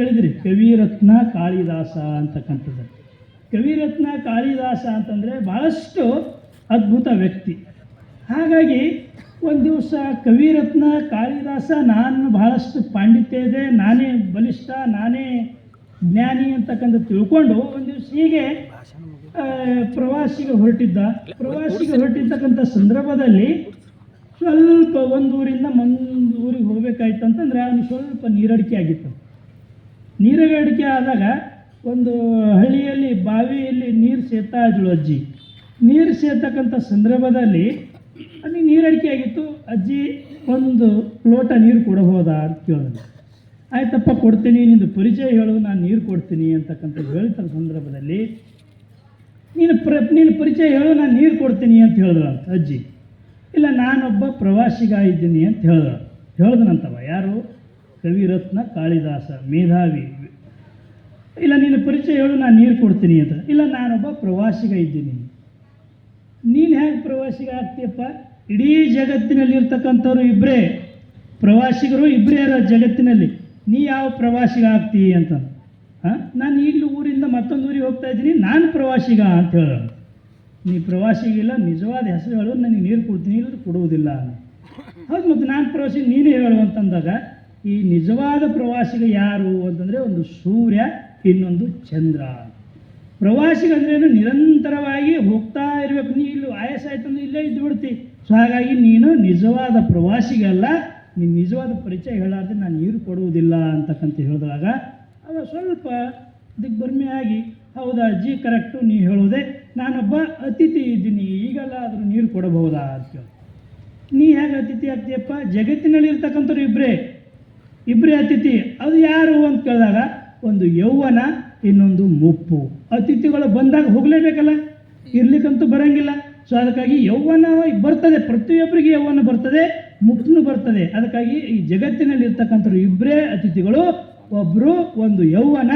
ಕೇಳಿದ್ರಿ, ಕವಿರತ್ನ ಕಾಳಿದಾಸ ಅಂತಕ್ಕಂಥದ್ದು. ಕವಿರತ್ನ ಕಾಳಿದಾಸ ಅಂತಂದರೆ ಭಾಳಷ್ಟು ಅದ್ಭುತ ವ್ಯಕ್ತಿ. ಹಾಗಾಗಿ ಒಂದು ದಿವಸ ಕವಿರತ್ನ ಕಾಳಿದಾಸ, ನಾನು ಭಾಳಷ್ಟು ಪಾಂಡಿತ್ಯ ಇದೆ, ನಾನೇ ಬಲಿಷ್ಠ, ನಾನೇ ಜ್ಞಾನಿ ಅಂತಕ್ಕಂಥ ತಿಳ್ಕೊಂಡು ಒಂದು ದಿವಸ ಹೀಗೆ ಪ್ರವಾಸಿಗೆ ಹೊರಟಿದ್ದ. ಪ್ರವಾಸಿಗೆ ಹೊರಟಿರ್ತಕ್ಕಂಥ ಸಂದರ್ಭದಲ್ಲಿ ಸ್ವಲ್ಪ ಒಂದು ಊರಿಂದ ಒಂದು ಊರಿಗೆ ಹೋಗ್ಬೇಕಾಯ್ತು ಅಂತಂದ್ರೆ ಅವನು ಸ್ವಲ್ಪ ನೀರಡಿಕೆ ಆಗಿತ್ತು. ನೀರಡಿಕೆ ಆದಾಗ ಒಂದು ಹಳ್ಳಿಯಲ್ಲಿ ಬಾವಿಯಲ್ಲಿ ನೀರು ಸೇತಾ ಇದ್ಳು ಅಜ್ಜಿ. ನೀರು ಸೇರ್ತಕ್ಕಂಥ ಸಂದರ್ಭದಲ್ಲಿ ಅಲ್ಲಿ ನೀರಡಿಕೆ ಆಗಿತ್ತು. ಅಜ್ಜಿ, ಒಂದು ಲೋಟ ನೀರು ಕೊಡಬಹುದಾ ಅಂತ ಕೇಳಿದ್ರು ಆಯ್ತಪ್ಪ, ಕೊಡ್ತೀನಿ, ನಿಂದು ಪರಿಚಯ ಹೇಳು, ನಾನು ನೀರು ಕೊಡ್ತೀನಿ ಅಂತಕ್ಕಂಥ ಹೇಳ್ತಾರ ಸಂದರ್ಭದಲ್ಲಿ, ನೀನು ಪ್ರ, ನೀನು ಪರಿಚಯ ಹೇಳು, ನಾನು ನೀರು ಕೊಡ್ತೀನಿ ಅಂತ ಹೇಳಿದ್ರು ಅಂತ ಅಜ್ಜಿ. ಇಲ್ಲ, ನಾನೊಬ್ಬ ಪ್ರವಾಸಿಗ ಇದ್ದೀನಿ ಅಂತ ಹೇಳಿದ್ರು ಹೇಳ್ದನಂತವ ಯಾರು? ಕವಿರತ್ನ ಕಾಳಿದಾಸ, ಮೇಧಾವಿ. ಇಲ್ಲ ನೀನು ಪರಿಚಯ ಹೇಳು, ನಾನು ನೀರು ಕೊಡ್ತೀನಿ ಅಂತ. ಇಲ್ಲ, ನಾನೊಬ್ಬ ಪ್ರವಾಸಿಗ ಇದ್ದೀನಿ. ನೀನು ಹೇಗೆ ಪ್ರವಾಸಿಗ ಆಗ್ತೀಯಪ್ಪ? ಇಡೀ ಜಗತ್ತಿನಲ್ಲಿ ಇರ್ತಕ್ಕಂಥವ್ರು ಇಬ್ಬರೇ ಪ್ರವಾಸಿಗರು ಇಬ್ಬರೇ ಇರೋ ಜಗತ್ತಿನಲ್ಲಿ. ನೀ ಯಾವ ಪ್ರವಾಸಿಗ ಆಗ್ತೀ ಅಂತ. ಹಾಂ? ನಾನು ಇಲ್ಲಿ ಊರಿಂದ ಮತ್ತೊಂದು ಊರಿಗೆ ಹೋಗ್ತಾ ಇದ್ದೀನಿ, ನಾನು ಪ್ರವಾಸಿಗ ಅಂತ ಹೇಳೋಣ ನೀ ಪ್ರವಾಸಿಗಿಲ್ಲ ನಿಜವಾದ ಹೆಸರು ಹೇಳು, ನನಗೆ ನೀರು ಕೊಡ್ತೀನಿ ಇಲ್ಲ ಕೊಡುವುದಿಲ್ಲ. ಹೌದು, ಮತ್ತು ನಾನು ಪ್ರವಾಸಿ ನೀನೇ ಹೇಳು ಅಂತಂದಾಗ ಈ ನಿಜವಾದ ಪ್ರವಾಸಿಗ ಯಾರು ಅಂತಂದರೆ ಒಂದು ಸೂರ್ಯ, ಇನ್ನೊಂದು ಚಂದ್ರ. ಪ್ರವಾಸಿಗ ಅಂದ್ರೇನು ನಿರಂತರವಾಗಿ ಹೋಗ್ತಾ ಇರಬೇಕು. ನೀ ಇಲ್ಲಿ ಆಯಾಸ ಆಯ್ತು ಅಂದ್ರೆ ಇಲ್ಲೇ ಇದ್ದು ಬಿಡ್ತಿ. ಸೊ ಹಾಗಾಗಿ ನೀನು ನಿಜವಾದ ಪ್ರವಾಸಿಗಲ್ಲ ನೀನು ನಿಜವಾದ ಪರಿಚಯ ಹೇಳಾರ್ದೆ ನಾನು ನೀರು ಕೊಡುವುದಿಲ್ಲ ಅಂತಕ್ಕಂತ ಹೇಳಿದಾಗ, ಅವ ಸ್ವಲ್ಪ ದಿಗ್ಭ್ರಮೆಯಾಗಿ, ಹೌದಾ ಜಿ ಕರೆಕ್ಟು ನೀ ಹೇಳೋದೆ ನಾನೊಬ್ಬ ಅತಿಥಿ ಇದ್ದೀನಿ ಈಗಲ್ಲ ಆದರೂ ನೀರು ಕೊಡಬಹುದಾ ಅಂತ ಕೇಳಿ ನೀ ಹೇಗೆ ಅತಿಥಿ ಆಗ್ತೀಯಪ್ಪ? ಜಗತ್ತಿನಲ್ಲಿ ಇರ್ತಕ್ಕಂಥವ್ರು ಇಬ್ಬರೇ ಇಬ್ಬರೇ ಅತಿಥಿ, ಅದು ಯಾರು ಅಂತ ಕೇಳಿದಾಗ ಒಂದು ಯೌವನ, ಇನ್ನೊಂದು ಮುಪ್ಪು. ಅತಿಥಿಗಳು ಬಂದಾಗ ಹೋಗಲೇಬೇಕಲ್ಲ? ಇರ್ಲಿಕ್ಕಂತೂ ಬರಂಗಿಲ್ಲ. ಸೊ ಅದಕ್ಕಾಗಿ ಯೌವನ ಬರ್ತದೆ, ಪ್ರತಿಯೊಬ್ಬರಿಗೆ ಯೌವನ ಬರ್ತದೆ, ಮುಪ್ಪನು ಬರ್ತದೆ. ಅದಕ್ಕಾಗಿ ಈ ಜಗತ್ತಿನಲ್ಲಿ ಇರ್ತಕ್ಕಂಥವ್ರು ಇಬ್ಬರೇ ಅತಿಥಿಗಳು ಒಬ್ಬರು ಒಂದು ಯೌವನ,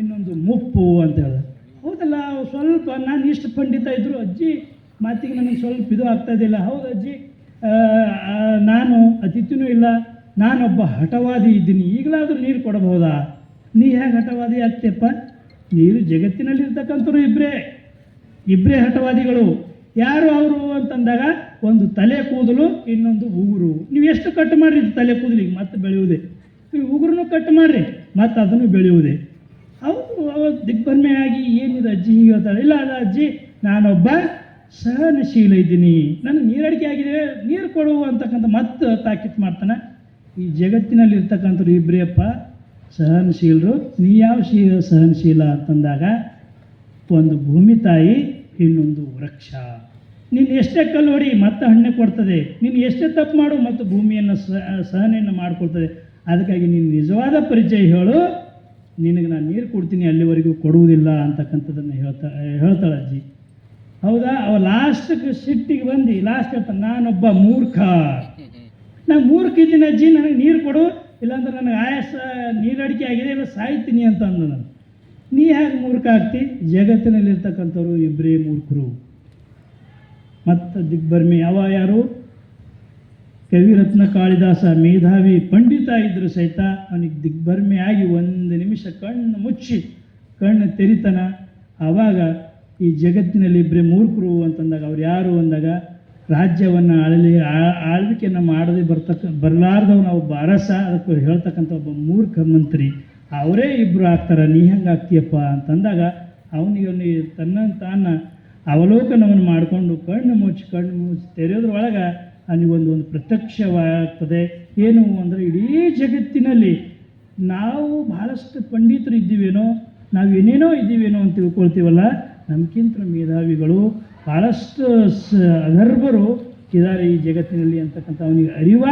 ಇನ್ನೊಂದು ಮುಪ್ಪು ಅಂತ ಹೇಳಿದ್ರು. ಹೌದಲ್ಲ, ಸ್ವಲ್ಪ ನಾನು ಇಷ್ಟು ಪಂಡಿತ ಇದ್ದರು ಅಜ್ಜಿ, ಮಾತಿಗೆ ನನಗೆ ಸ್ವಲ್ಪ ಇದು ಆಗ್ತಾ ಇದ್ದಿಲ್ಲ. ಹೌದು ಅಜ್ಜಿ ನಾನು ಅತಿಥಿನೂ ಇಲ್ಲ. ನಾನೊಬ್ಬ ಹಠವಾದಿ ಇದ್ದೀನಿ, ಈಗಲಾದರೂ ನೀರು ಕೊಡಬಹುದಾ? ನೀ ಹೇಗೆ ಹಠವಾದಿ ಆಗ್ತೀಯಪ್ಪ? ನೀರು ಜಗತ್ತಿನಲ್ಲಿರ್ತಕ್ಕಂಥವ್ರು ಇಬ್ಬರೇ ಇಬ್ಬರೇ ಹಠವಾದಿಗಳು. ಯಾರು ಅವರು ಅಂತಂದಾಗ ಒಂದು ತಲೆ ಕೂದಲು, ಇನ್ನೊಂದು ಉಗುರು. ನೀವು ಎಷ್ಟು ಕಟ್ ಮಾಡ್ರಿ ತಲೆ ಕೂದಲಿಗೆ? ಮತ್ತೆ ಬೆಳೆಯುವುದೇ. ನೀವು ಉಗುರನ್ನು ಕಟ್ ಮಾಡ್ರಿ, ಮತ್ತೆ ಅದನ್ನು ಬೆಳೆಯುವುದೇ. ಅವರು ಅವ ದಿಗ್ಭ್ರಮೆಯಾಗಿ ಏನಿದೆ ಅಜ್ಜಿ ಹೀಗೆ ಹೇಳ್ತಾಳೆ. ಇಲ್ಲ ಅದ ಅಜ್ಜಿ, ನಾನೊಬ್ಬ ಸಹನಶೀಲ ಇದ್ದೀನಿ. ನನಗೆ ನೀರಡಿಕೆ ಆಗಿದೆ ನೀರು ಕೊಡು ಅಂತಕ್ಕಂಥ ಮತ್ತೆ ತಾಕೀತು ಮಾಡ್ತಾನೆ. ಈ ಜಗತ್ತಿನಲ್ಲಿ ಇರ್ತಕ್ಕಂಥವ್ರು ಇಬ್ಬರೇಪ್ಪ ಸಹನಶೀಲರು, ನೀ ಯಾವ ಶೀ, ಸಹನಶೀಲ ಅಂತಂದಾಗ, ಒಂದು ಭೂಮಿ ತಾಯಿ, ಇನ್ನೊಂದು ವೃಕ್ಷ. ನೀನು ಎಷ್ಟೇ ಕಲ್ಲು ಹೊಡಿ, ಮತ್ತೆ ಹಣ್ಣೆ ಕೊಡ್ತದೆ. ನೀನು ಎಷ್ಟೇ ತಪ್ಪು ಮಾಡು, ಮತ್ತು ಭೂಮಿಯನ್ನು ಸಹ ಸಹನೆಯನ್ನು ಮಾಡಿಕೊಡ್ತದೆ ಅದಕ್ಕಾಗಿ ನೀನು ನಿಜವಾದ ಪರಿಚಯ ಹೇಳು. ನಿನಗೆ ನಾನು ನೀರು ಕೊಡ್ತೀನಿ, ಅಲ್ಲಿವರೆಗೂ ಕೊಡುವುದಿಲ್ಲ ಅಂತಕ್ಕಂಥದ್ದನ್ನು ಹೇಳ್ತಾ, ಹೇಳ್ತಾಳೆ ಅಜ್ಜಿ. ಹೌದಾ? ಅವ ಲಾಸ್ಟ್ ಸಿಟ್ಟಿಗೆ ಬಂದು ಲಾಸ್ಟ್ ಹೇಳ್ತಾನೆ, ನಾನೊಬ್ಬ ಮೂರ್ಖ. ನಾ ಮೂರ್ಖ ಇದ್ದೀನಿ ಅಜ್ಜಿ ನನಗೆ ನೀರು ಕೊಡು, ಇಲ್ಲಾಂದ್ರೆ ನನಗೆ ಆಯಾಸ, ನೀರಡಿಕೆ ಆಗಿದೆ, ಇಲ್ಲ ಸಾಯ್ತೀನಿ ಅಂತ ಅಂದ ನಾನು. ನೀ ಹೇಗೆ ಮೂರ್ಖ ಆಗ್ತಿ? ಜಗತ್ತಿನಲ್ಲಿರ್ತಕ್ಕಂಥವ್ರು ಇಬ್ಬರೇ ಮೂರ್ಖರು. ಮತ್ತು ದಿಗ್ಭರ್ಮಿ ಅವ ಯಾರು? ಕವಿರತ್ನ ಕಾಳಿದಾಸ ಮೇಧಾವಿ ಪಂಡಿತ ಇದ್ದರೂ ಸಹಿತ ಅವನಿಗೆ ದಿಗ್ಭರ್ಮಿ ಆಗಿ ಒಂದು ನಿಮಿಷ ಕಣ್ಣು ಮುಚ್ಚಿ, ಕಣ್ಣು ತೆರಿತನ. ಆವಾಗ ಈ ಜಗತ್ತಿನಲ್ಲಿ ಇಬ್ಬರೇ ಮೂರ್ಖರು ಅಂತಂದಾಗ ಅವ್ರು ಯಾರು ಅಂದಾಗ ರಾಜ್ಯವನ್ನು ಆಳಲಿ ಆಳ್ವಿಕೆಯನ್ನು ಮಾಡದೆ ಬರ್ತಕ್ಕ, ಬರಲಾರ್ದವನ ಒಬ್ಬ ಅರಸ, ಅದಕ್ಕೆ ಹೇಳ್ತಕ್ಕಂಥ ಒಬ್ಬ ಮೂರ್ಖ ಮಂತ್ರಿ, ಅವರೇ ಇಬ್ಬರು ಆಗ್ತಾರೆ, ನೀ ಹೆಂಗೆ ಆಗ್ತೀಯಪ್ಪ ಅಂತಂದಾಗ ಅವನಿಗೆ ತನ್ನ ತಾನ ಅವಲೋಕನವನ್ನು ಮಾಡಿಕೊಂಡು ಕಣ್ಣು ಮುಚ್ಚಿ ಕಣ್ಣು ಮುಚ್ಚಿ ತೆರೆಯೋದ್ರೊಳಗೆ ಅವನಿಗೊಂದು ಒಂದು ಪ್ರತ್ಯಕ್ಷವಾಗ್ತದೆ. ಏನು ಅಂದರೆ ಇಡೀ ಜಗತ್ತಿನಲ್ಲಿ ನಾವು ಬಹಳಷ್ಟು ಪಂಡಿತರು ಇದ್ದೀವೇನೋ, ನಾವು ಏನೇನೋ ಇದ್ದೀವೇನೋ ಅಂತ ತಿಳ್ಕೊಳ್ತೀವಲ್ಲ ನಮ್ಗಿಂತ ಮೇಧಾವಿಗಳು ಬಹಳಷ್ಟು ಸ ಅನರ್ಹರು ಇದ್ದಾರೆ ಈ ಜಗತ್ತಿನಲ್ಲಿ ಅಂತಕ್ಕಂಥ ಅವನಿಗೆ ಅರಿವಾ